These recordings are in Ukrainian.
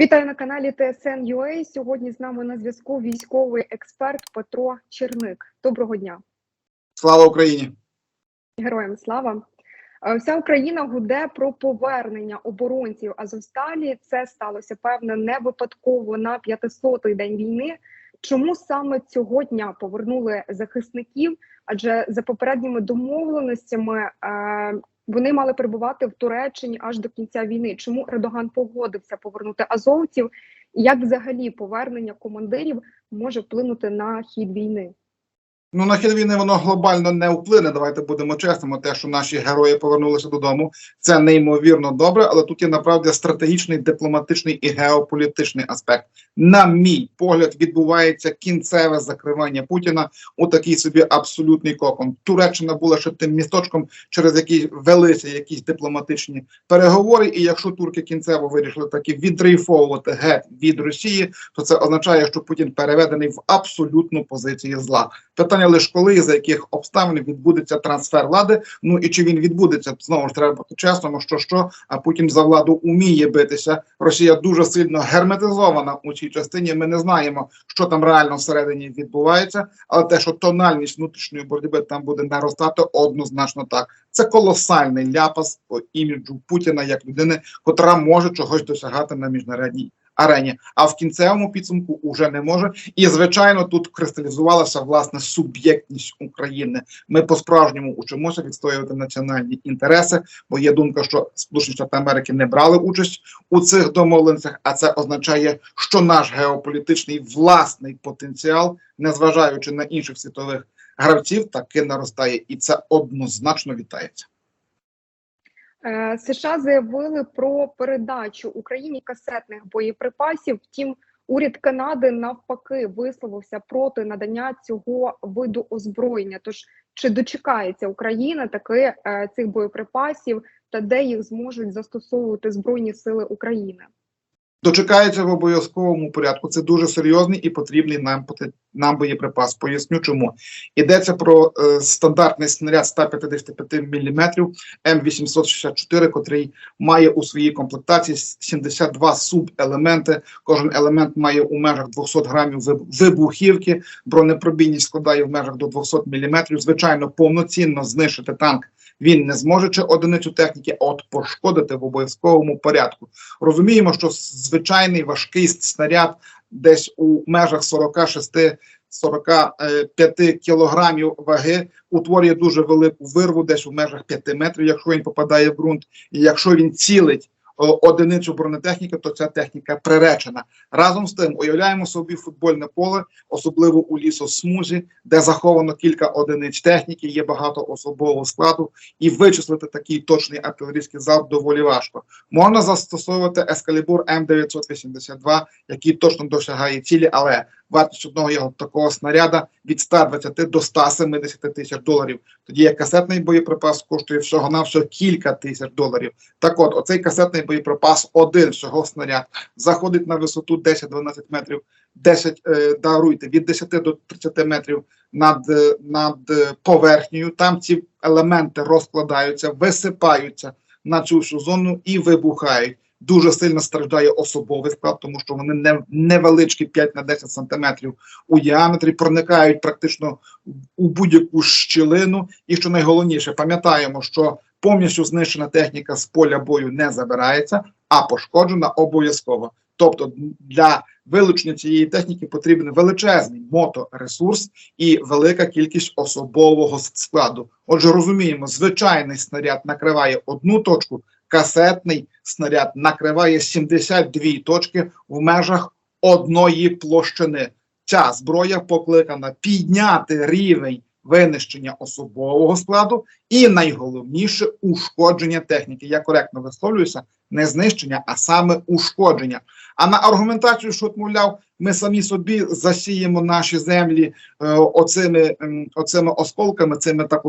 Вітаю на каналі TSN.ua. Сьогодні з нами на зв'язку військовий експерт Петро Черник. Доброго дня, Слава Україні! героям слава. Е, Вся Україна гуде про повернення оборонців Азовсталі. Це сталося певне не випадково на 500-й день війни. Чому саме цього дня повернули захисників? Адже за попередніми домовленостями е, вони мали перебувати в Туреччині аж до кінця війни. Чому Ердоган погодився повернути азовців? Як взагалі повернення командирів може вплинути на хід війни? Ну на хід війни воно глобально не вплине. Давайте будемо чесними. Те, що наші герої повернулися додому, це неймовірно добре, але тут є направді стратегічний, дипломатичний і геополітичний аспект. На мій погляд, відбувається кінцеве закривання Путіна у такий собі абсолютний кокон. Туреччина була ще тим місточком, через який велися якісь дипломатичні переговори. І якщо турки кінцево вирішили таки віддрейфовувати геть від Росії, то це означає, що Путін переведений в абсолютну позицію зла. Питання лише коли і за яких обставин відбудеться трансфер влади. Ну і чи він відбудеться знову ж треба бути чесному, що що а Путін за владу уміє битися. Росія дуже сильно герметизована у цій частині. Ми не знаємо, що там реально всередині відбувається, але те, що тональність внутрішньої боротьби там буде наростати, однозначно так. Це колосальний ляпас по іміджу Путіна як людини, котра може чогось досягати на міжнародній арені, а в кінцевому підсумку уже не може. І звичайно, тут кристалізувалася власне суб'єктність України. Ми по справжньому учимося відстоювати національні інтереси. Бо є думка, що Сполучені Штати Америки не брали участь у цих домовленостях, а це означає, що наш геополітичний власний потенціал, незважаючи на інших світових гравців, таки наростає, і це однозначно вітається. Е, США заявили про передачу Україні касетних боєприпасів. Втім, уряд Канади навпаки висловився проти надання цього виду озброєння. Тож чи дочекається Україна таки е, цих боєприпасів та де їх зможуть застосовувати збройні сили України? Дочекається в обов'язковому порядку. Це дуже серйозний і потрібний нам нам боєприпас. Поясню, чому йдеться про е, стандартний снаряд 155 мм М864, котрий має у своїй комплектації 72 субелементи. Кожен елемент має у межах 200 грамів вибухівки. Бронепробійність складає в межах до 200 мм. Звичайно, повноцінно знищити танк. Він не зможе чи одиницю техніки, от пошкодити в обов'язковому порядку. Розуміємо, що звичайний важкий снаряд десь у межах 46 45 кілограмів ваги утворює дуже велику вирву, десь у межах 5 метрів, якщо він попадає в ґрунт, і якщо він цілить одиницю бронетехніки, то ця техніка приречена. Разом з тим уявляємо собі футбольне поле, особливо у лісосмузі, де заховано кілька одиниць техніки, є багато особового складу, і вичислити такий точний артилерійський залп доволі важко. Можна застосовувати ескалібур М982, який точно досягає цілі, але вартість одного такого снаряда від 120 до 170 тисяч доларів. Тоді як касетний боєприпас коштує всього на всього кілька тисяч доларів. Так от, оцей касетний боєприпас, один всього снаряд, заходить на висоту 10-12 метрів, 10, е, даруйте, від 10 до 30 метрів над, е, над е, поверхнею. Там ці елементи розкладаються, висипаються на цю всю зону і вибухають. Дуже сильно страждає особовий склад, тому що вони не невеличкі 5 на 10 сантиметрів у діаметрі, проникають практично у будь-яку щілину. І що найголовніше, пам'ятаємо, що повністю знищена техніка з поля бою не забирається, а пошкоджена обов'язково. Тобто для вилучення цієї техніки потрібен величезний моторесурс і велика кількість особового складу. Отже, розуміємо, звичайний снаряд накриває одну точку, касетний снаряд накриває 72 точки в межах одної площини. Ця зброя покликана підняти рівень винищення особового складу і найголовніше ушкодження техніки. Я коректно висловлююся, не знищення, а саме ушкодження. А на аргументацію, що мовляв, ми самі собі засіємо наші землі е, оцими, ем, оцими осколками, цими так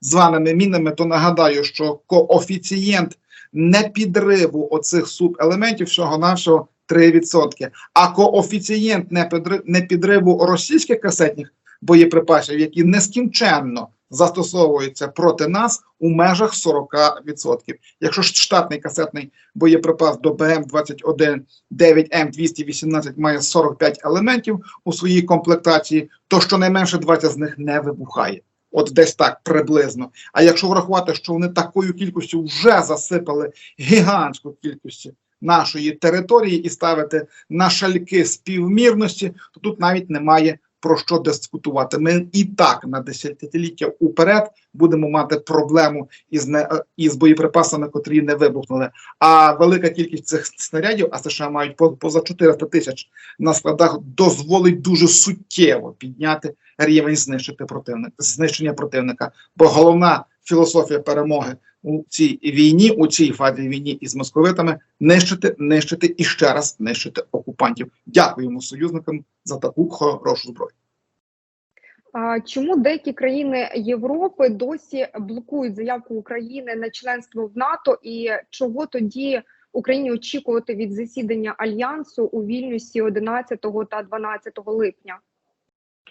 званими мінами, то нагадаю, що коефіцієнт не підриву оцих субелементів всього навсього 3%. А коефіцієнт не підри- підриву російських касетних боєприпасів, які нескінченно застосовується проти нас у межах 40%. Якщо ж штатний касетний боєприпас до БМ-21 9М218 має 45 елементів у своїй комплектації, то щонайменше 20 з них не вибухає. От десь так приблизно. А якщо врахувати, що вони такою кількістю вже засипали гігантську кількість нашої території і ставити на шальки співмірності, то тут навіть немає про що дискутувати. Ми і так на десятиліття уперед будемо мати проблему із не із боєприпасами, котрі не вибухнули. А велика кількість цих снарядів, а США мають по- поза 400 тисяч на складах, дозволить дуже суттєво підняти рівень знищити противника, знищення противника. Бо головна філософія перемоги у цій війні, у цій фазі війні із московитами нищити, нищити і ще раз нищити окупантів. Дякуємо союзникам за таку хорошу зброю. Чому деякі країни Європи досі блокують заявку України на членство в НАТО, і чого тоді Україні очікувати від засідання альянсу у Вільнюсі 11 та 12 липня?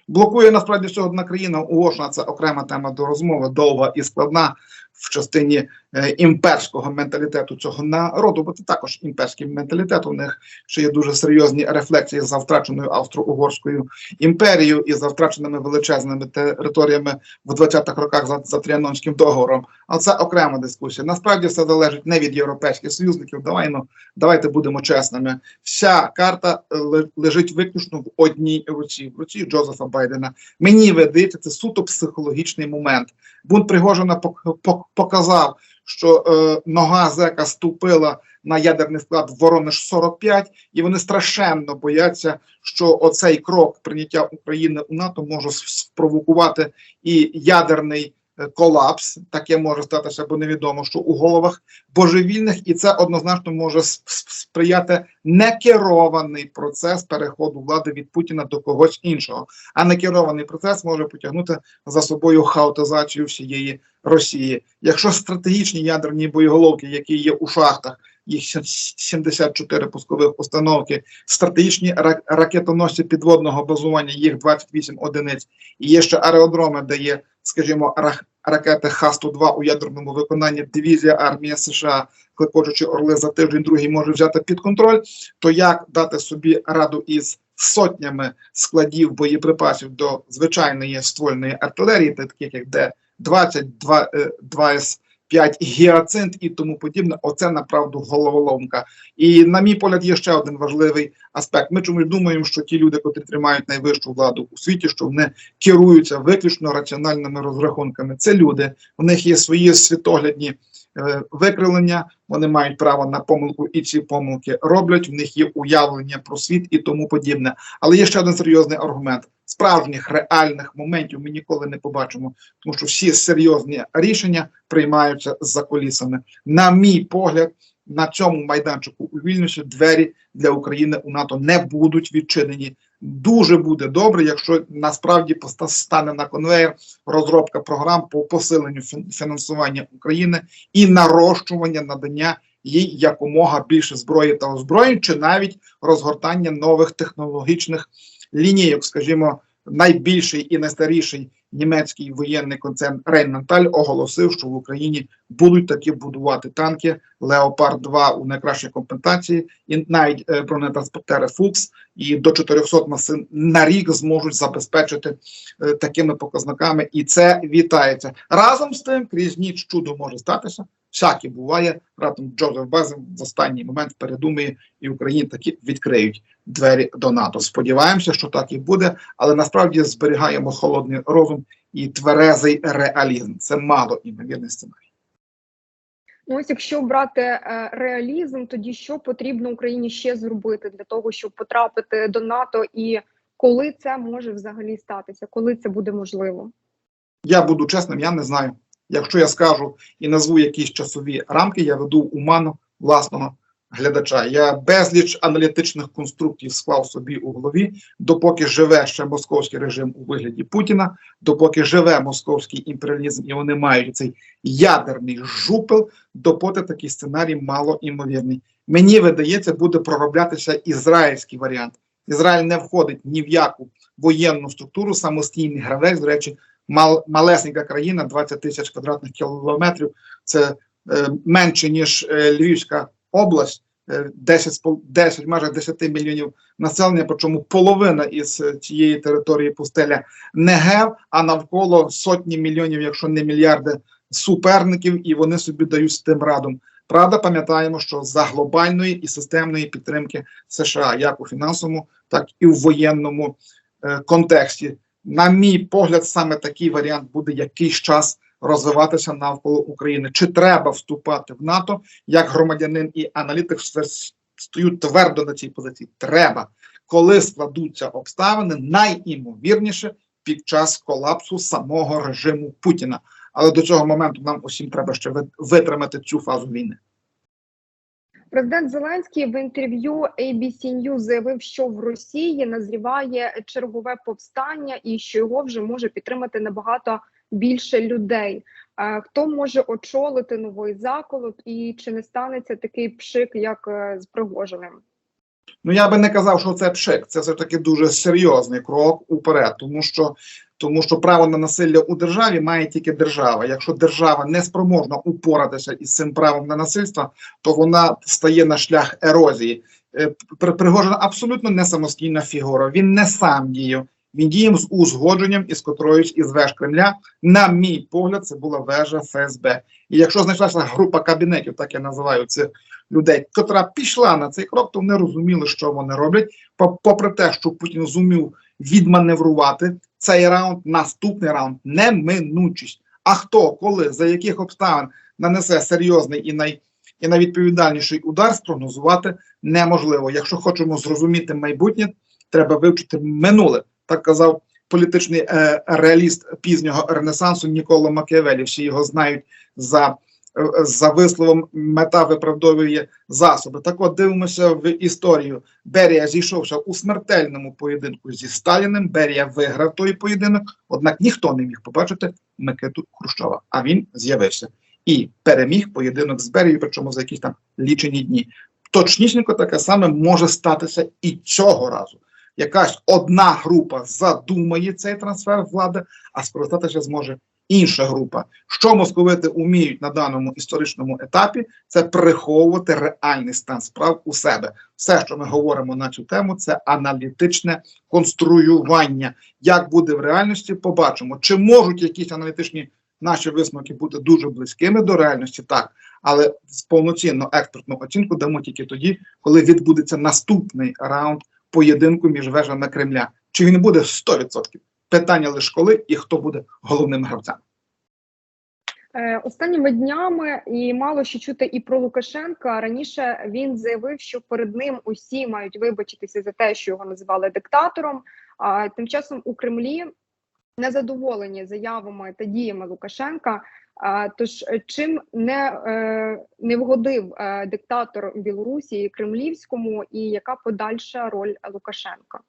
Блокує насправді всього одна країна угорщина. Це окрема тема до розмови, довга і складна в частині е, імперського менталітету цього народу, бо це також імперський менталітет. У них ще є дуже серйозні рефлексії за втраченою австро-угорською імперією і за втраченими величезними територіями в 20-х роках за, за Тріанонським договором. Але це окрема дискусія. Насправді все залежить не від європейських союзників. Давай, ну, давайте будемо чесними. Вся карта е, лежить виключно в одній руці, в руці Джозефа Байдена. Мені видається, це суто психологічний момент. Бунт Пригожина пок- пок- показав, що е, нога зека ступила на ядерний склад Воронеж 45, і вони страшенно бояться, що оцей крок прийняття України у НАТО може спровокувати і ядерний колапс. Таке може статися, бо невідомо, що у головах божевільних, і це однозначно може сприяти некерований процес переходу влади від Путіна до когось іншого. А некерований процес може потягнути за собою хаотизацію всієї Росії. Якщо стратегічні ядерні боєголовки, які є у шахтах, їх ще 74 пускових установки, стратегічні ра- ракетоносці підводного базування, їх 28 одиниць, і є ще аеродроми, де є, скажімо, ракети Х-102 у ядерному виконанні, дивізія армії США, клекочучи орли за тиждень, другий може взяти під контроль, то як дати собі раду із сотнями складів боєприпасів до звичайної ствольної артилерії, таких як Д-20, 2С, 5 гіацинт і тому подібне. Оце направду головоломка. І на мій погляд, є ще один важливий аспект. Ми чомусь думаємо, що ті люди, котрі тримають найвищу владу у світі, що вони керуються виключно раціональними розрахунками. Це люди, у них є свої світоглядні е, викривлення, вони мають право на помилку, і ці помилки роблять. В них є уявлення про світ і тому подібне. Але є ще один серйозний аргумент. Справжніх реальних моментів ми ніколи не побачимо, тому що всі серйозні рішення приймаються за колісами. На мій погляд, на цьому майданчику у Вільнюсі двері для України у НАТО не будуть відчинені. Дуже буде добре, якщо насправді стане на конвейер розробка програм по посиленню фін- фінансування України і нарощування надання їй якомога більше зброї та озброєнь, чи навіть розгортання нових технологічних лінійок, скажімо, найбільший і найстаріший німецький воєнний концерн Рейнменталь оголосив, що в Україні будуть таки будувати танки Леопард 2 у найкращій компенсації, і навіть е, бронетранспортери Фукс і до 400 машин на рік зможуть забезпечити е, такими показниками, і це вітається разом з тим. Крізь ніч чудо може статися. Всяке буває. Раптом Джозеф Базен в останній момент передумає, і Україні таки відкриють двері до НАТО. Сподіваємося, що так і буде, але насправді зберігаємо холодний розум і тверезий реалізм. Це мало імовірний сценарій. Ну, ось якщо брати е, реалізм, тоді що потрібно Україні ще зробити для того, щоб потрапити до НАТО, і коли це може взагалі статися, коли це буде можливо? Я буду чесним, я не знаю. Якщо я скажу і назву якісь часові рамки, я веду уману власного глядача. Я безліч аналітичних конструктів склав собі у голові, допоки живе ще московський режим у вигляді Путіна, допоки живе московський імперіалізм, і вони мають цей ядерний жупел, допоки такий сценарій мало імовірний. Мені видається, буде пророблятися ізраїльський варіант. Ізраїль не входить ні в яку воєнну структуру, самостійний гравець. До речі, мал, малесенька країна, 20 тисяч квадратних кілометрів. Це е, менше ніж е, Львівська область. е, 10, 10, майже 10 мільйонів населення, причому половина із е, цієї території пустеля Негев, а навколо сотні мільйонів, якщо не мільярди суперників, і вони собі дають з тим радом. Правда, пам'ятаємо, що за глобальної і системної підтримки США, як у фінансовому, так і в воєнному е, контексті, на мій погляд, саме такий варіант буде якийсь час розвиватися навколо України. Чи треба вступати в НАТО як громадянин і аналітик стою твердо на цій позиції? Треба, коли складуться обставини, найімовірніше під час колапсу самого режиму Путіна. Але до цього моменту нам усім треба ще ви- витримати цю фазу війни. Президент Зеленський в інтерв'ю ABC News заявив, що в Росії назріває чергове повстання і що його вже може підтримати набагато більше людей. Хто може очолити новий заколот, і чи не станеться такий пшик, як е, з Пригожиним? Ну я би не казав, що це пшик. Це все таки дуже серйозний крок уперед, тому що тому що право на насилля у державі має тільки держава. Якщо держава не спроможна упоратися із цим правом на насильство, то вона стає на шлях ерозії. Е, При- Пригожин абсолютно не самостійна фігура. Він не сам діяв. Він діяв з узгодженням із котроюсь із веж Кремля. На мій погляд, це була вежа ФСБ. І якщо знайшлася група кабінетів, так я називаю цих людей, котра пішла на цей крок, то вони розуміли, що вони роблять. Попри те, що Путін зумів відманеврувати цей раунд, наступний раунд неминучість. А хто, коли, за яких обставин нанесе серйозний і най і найвідповідальніший удар, спрогнозувати неможливо. Якщо хочемо зрозуміти майбутнє, треба вивчити минуле. Так казав політичний е, реаліст пізнього ренесансу Нікола Макіавелі. Всі його знають за, за висловом мета виправдовує засоби. Так от дивимося в історію. Берія зійшовся у смертельному поєдинку зі Сталіним. Берія виграв той поєдинок, однак ніхто не міг побачити Микиту Хрущова. А він з'явився і переміг поєдинок з Берією, причому за якісь там лічені дні. Точнісінько таке саме може статися і цього разу. Якась одна група задумає цей трансфер влади, а скористатися зможе інша група. Що московити уміють на даному історичному етапі, це приховувати реальний стан справ у себе. Все, що ми говоримо на цю тему, це аналітичне конструювання. Як буде в реальності, побачимо, чи можуть якісь аналітичні наші висновки бути дуже близькими до реальності, так, але з повноцінну експертну оцінку дамо тільки тоді, коли відбудеться наступний раунд поєдинку між вежами Кремля. Чи він буде 100%? Питання лише коли і хто буде головним гравцем. Е, Останніми днями і мало що чути і про Лукашенка. Раніше він заявив, що перед ним усі мають вибачитися за те, що його називали диктатором. А тим часом у Кремлі незадоволені заявами та діями Лукашенка. Тож е, чим не, е, не вгодив диктатор Білорусі Кремлівському, і яка подальша роль Лукашенка?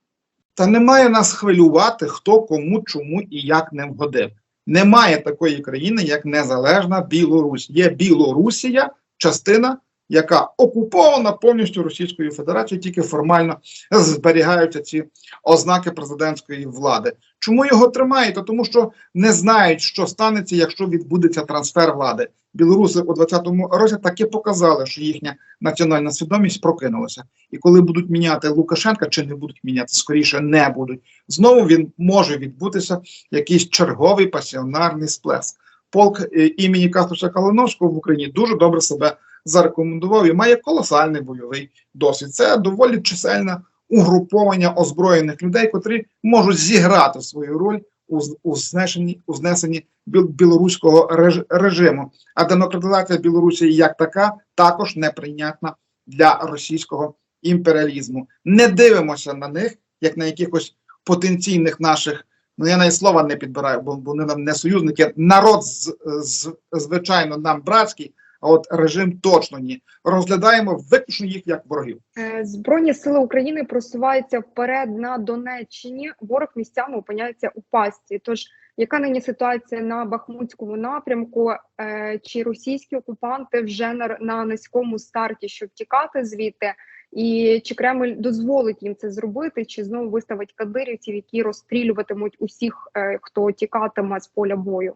Та немає нас хвилювати, хто кому, чому і як не вгодив. Немає такої країни, як незалежна Білорусь. Є Білорусія, частина, яка окупована повністю Російською Федерацією, тільки формально зберігаються ці ознаки президентської влади. Чому його тримають? Тому що не знають, що станеться, якщо відбудеться трансфер влади. Білоруси у 20-му році таки показали, що їхня національна свідомість прокинулася. І коли будуть міняти Лукашенка, чи не будуть міняти, скоріше не будуть. Знову він може відбутися якийсь черговий пасіонарний сплеск. Полк е, імені Кастуша Калиновського в Україні дуже добре себе зарекомендував і має колосальний бойовий досвід. Це доволі чисельне угруповання озброєних людей, котрі можуть зіграти свою роль у, у знесенні, у знесенні біл- білоруського реж- режиму. А демократизація Білорусі як така також неприйнятна для російського імперіалізму. Не дивимося на них як на якихось потенційних наших. Ну, я навіть слова не підбираю, бо вони нам не союзники. Народ з, з, звичайно нам братський, а от режим точно ні. Розглядаємо виключно їх як ворогів. Е, Збройні сили України просуваються вперед на Донеччині. Ворог місцями опиняється у пастці. Тож, яка нині ситуація на Бахмутському напрямку? Е, Чи російські окупанти вже на, на низькому старті, щоб тікати звідти? І чи Кремль дозволить їм це зробити, чи знову виставить кадирівців, які розстрілюватимуть усіх, е, хто тікатиме з поля бою?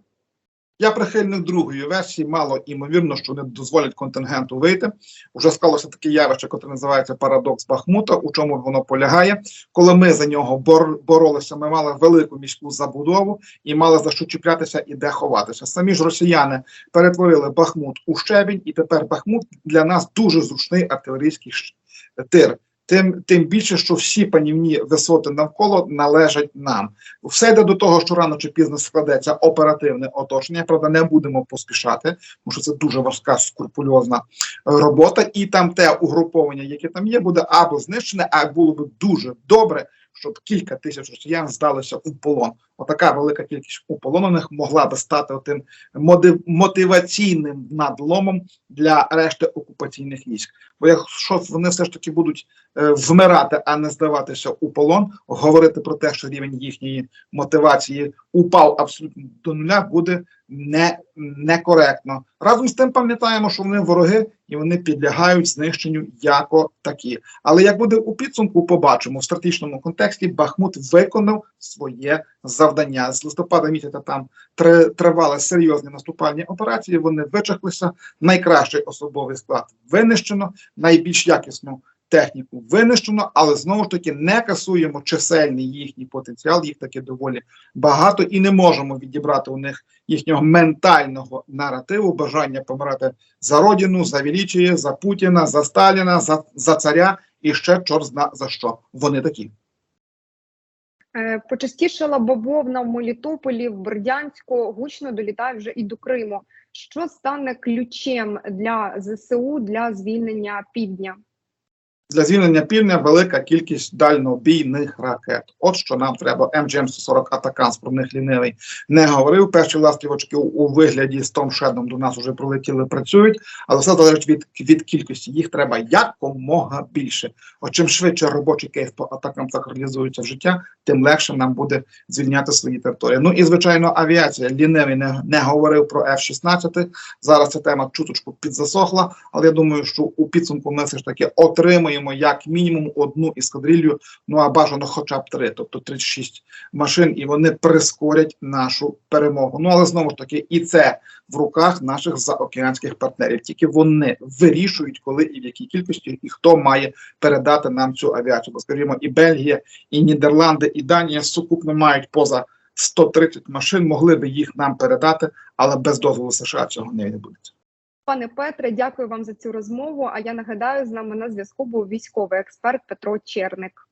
Я прихильник другої версії. Мало імовірно, що вони дозволять контингенту вийти. Уже склалося таке явище, яке називається парадокс Бахмута. У чому воно полягає? Коли ми за нього бор- боролися, ми мали велику міську забудову і мали за що чіплятися і де ховатися. Самі ж росіяни перетворили Бахмут у щебінь, і тепер Бахмут для нас дуже зручний артилерійський тир. Тим, тим більше, що всі панівні висоти навколо належать нам. Все йде до того, що рано чи пізно складеться оперативне оточення. Правда, не будемо поспішати, тому що це дуже важка скрупульозна робота, і там те угруповання, яке там є, буде або знищене, а було б дуже добре, щоб кілька тисяч росіян здалися у полон. Отака велика кількість уполонених могла би стати тим мотиваційним надломом для решти окупаційних військ. Бо якщо вони все ж таки будуть вмирати, а не здаватися у полон, говорити про те, що рівень їхньої мотивації упав абсолютно до нуля, буде не, некоректно. Разом з тим пам'ятаємо, що вони вороги і вони підлягають знищенню яко такі. Але як буде у підсумку, побачимо в стратегічному контексті, Бахмут виконав своє завдання з листопада місяця. Там три- тривали серйозні наступальні операції. Вони вичахлися. Найкращий особовий склад винищено, найбільш якісну техніку винищено, але знову ж таки не касуємо чисельний їхній потенціал. Їх таки доволі багато, і не можемо відібрати у них їхнього ментального наративу, бажання помирати за родину, за величіє, за Путіна, за Сталіна, за, за царя і ще чорт зна за що. Вони такі. Е, Почастішала бавовна в Мелітополі, в Бердянську, гучно долітає вже і до Криму. Що стане ключем для ЗСУ для звільнення півдня? Для звільнення півдня велика кількість дальнобійних ракет. От що нам треба. МГМ-140 Атаканс про них лінивий не говорив. Перші ластівочки у- вигляді з Том Шедом до нас вже прилетіли, працюють, але все залежить від, від кількості. Їх треба якомога більше. От чим швидше робочий кейс по атакамсах реалізується в життя, тим легше нам буде звільняти свої території. Ну і звичайно, авіація. Лінивий не, не говорив про F-16. Зараз ця тема чуточку підзасохла, але я думаю, що у підсумку ми все ж таки отримаємо як мінімум одну ескадрилью, ну а бажано хоча б три, тобто 36 машин, і вони прискорять нашу перемогу. Ну але знову ж таки, і це в руках наших заокеанських партнерів. Тільки вони вирішують, коли і в якій кількості, і хто має передати нам цю авіацію. Бо скажімо, і Бельгія, і Нідерланди, і Данія сукупно мають поза 130 машин, могли би їх нам передати, але без дозволу США цього не відбудеться. Пане Петре, дякую вам за цю розмову. А я нагадаю, з нами на зв'язку був військовий експерт Петро Черник.